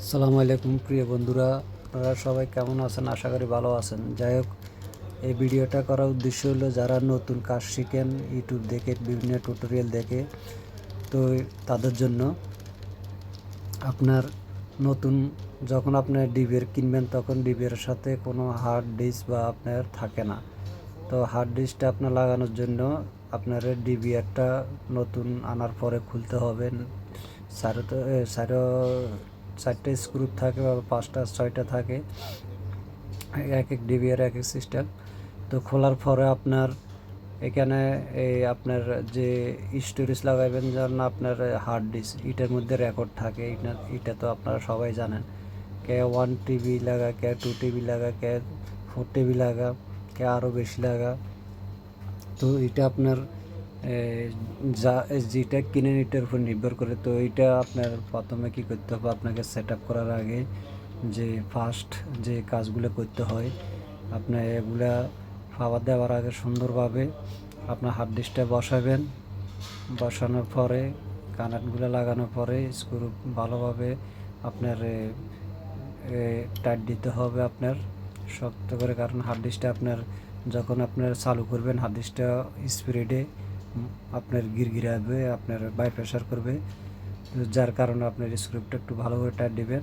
আসসালামু আলাইকুম, প্রিয় বন্ধুরা। আপনারা সবাই কেমন আছেন? আশা করি ভালো আছেন। যাই হোক, এই ভিডিওটা করার উদ্দেশ্য হলো, যারা নতুন কাজ শিখেন, ইউটিউব দেখে, বিভিন্ন টিউটোরিয়াল দেখে, তো তাদের জন্য আপনার নতুন, যখন আপনার ডিবির কিনবেন, তখন ডিবির সাথে কোনো হার্ড ডিস্ক বা আপনার থাকে না। তো হার্ড ডিস্কটা আপনার লাগানোর জন্য আপনার ডিবি একটা নতুন আনার পরে খুলতে হবে। সারো তো সারো চারটে স্ক্রু থাকে বা পাঁচটা, ছয়টা থাকে, এক এক ডিবি এর এক এক সিস্টেম তো খোলার পরে আপনার এখানে এই আপনার যে স্টোরেজ লাগাবেন যেন আপনার হার্ড ডিস্ক এটার মধ্যে রেকর্ড থাকে। এটা এটা তো আপনারা সবাই জানেন। কে ওয়ান টিবি লাগা, কে টু টিবি লাগা, কে ফোর টিবি লাগা, কে আরও বেশি লাগা। তো এটা আপনার যা যেটা কিনেন এটার উপর নির্ভর করে, তো এটা আপনার প্রথমে কি করতে হবে? আপনাকে সেট আপ করার আগে যে ফার্স্ট যে কাজগুলো করতে হয়, আপনার এগুলা খাবার দেওয়ার আগে সুন্দরভাবে আপনার হার্ড ডিস্কটা বসাবেন। বসানোর পরে কানেক্টগুলো লাগানোর পরে স্ক্রু ভালোভাবে আপনার টাইট দিতে হবে আপনার। শক্ত করে, কারণ হার্ড ডিস্কটা আপনার, যখন আপনার চালু করবেন হার্ড ডিস্কটা স্পিডে আপনার গিরগিরাবে আপনার বাই প্রেশার করবে। যার কারণে আপনার স্ক্রুপটা একটু ভালো করে টাইট দিবেন।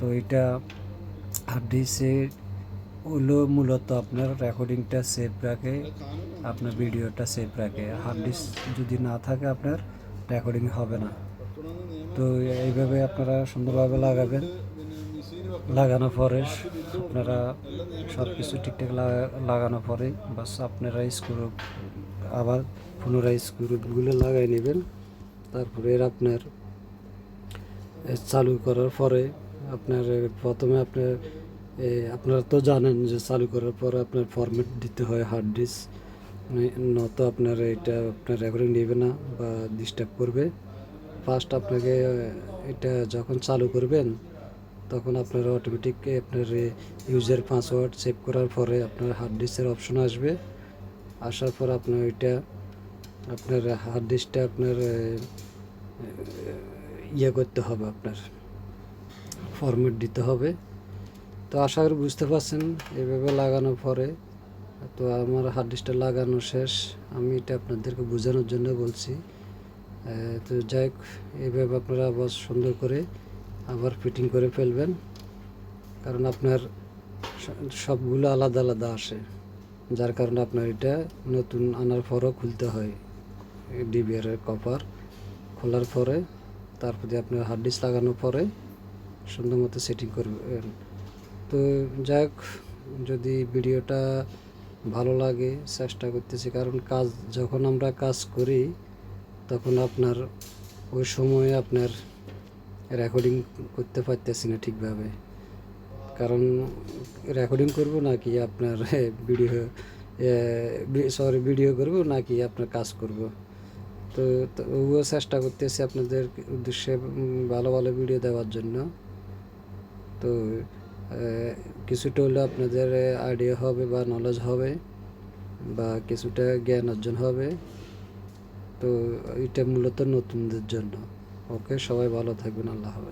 তো এটা হার্ড ডিস্কে হলো মূলত আপনার রেকর্ডিংটা সেভ রাখে, আপনার ভিডিওটা সেভ রাখে। হার্ড ডিস্ক যদি না থাকে আপনার রেকর্ডিং হবে না। তো এইভাবে আপনারা সুন্দরভাবে লাগাবেন। লাগানোর পরে আপনারা সব কিছু ঠিকঠাক লাগা- লাগানোর পরে বাস আপনারা স্ক্রু আবার পুনরায় স্ক্রুগুলো লাগাই নেবেন। তারপরে আপনার চালু করার পরে আপনার প্রথমে আপনার আপনারা তো জানেন যে চালু করার পরে আপনার ফরম্যাট দিতে হয় হার্ড ডিস্ক নত আপনার এটা আপনার রেকর্ডিং নেবে না বা ডিস্টার্ব করবে। ফার্স্ট আপনাকে, এটা যখন চালু করবেন, তখন আপনার অটোমেটিক আপনার ইউজার পাসওয়ার্ড সেভ করার পরে আপনার হার্ড ডিস্কের অপশন আসবে। আসার পর আপনার ওইটা, আপনার হার্ড ডিস্কটা আপনার ইয়ে করতে হবে আপনার ফরম্যাট দিতে হবে। তো আশা করি বুঝতে পারছেন, এভাবে লাগানোর পরে, তো আমার হার্ড ডিস্কটা লাগানো শেষ। আমি এটা আপনাদেরকে বোঝানোর জন্য বলছি। তো যাই হোক এইভাবে আপনারা আবার সুন্দর করে আবার ফিটিং করে ফেলবেন। কারণ আপনার সবগুলো আলাদা আলাদা আসে। যার কারণে আপনার এটা নতুন আনার পরও খুলতে হয়। ডিবিআর কভার খোলার পরে তারপর আপনার হার্ড ডিস্ক লাগানোর পরে সুন্দর মতো সেটিং করবেন। তো যাই হোক যদি ভিডিওটা ভালো লাগে, চেষ্টা করতেছি, কারণ কাজ, যখন আমরা কাজ করি, তখন আপনার ওই সময়ে আপনার রেকর্ডিং করতে পারতেছি না ঠিকভাবে। কারণ রেকর্ডিং করব নাকি আপনার ভিডিও সরি ভিডিও করব নাকি আপনার কাজ করব? তো তবুও চেষ্টা করতেছি আপনাদের উদ্দেশ্যে ভালো ভালো ভিডিও দেওয়ার জন্য। তো কিছুটা হলে আপনাদের আইডিয়া হবে বা নলেজ হবে বা কিছুটা জ্ঞান অর্জন হবে। তো, এটা মূলত নতুনদের জন্য। ওকে সবাই ভালো থাকবেন, আল্লাহ হাফেজ।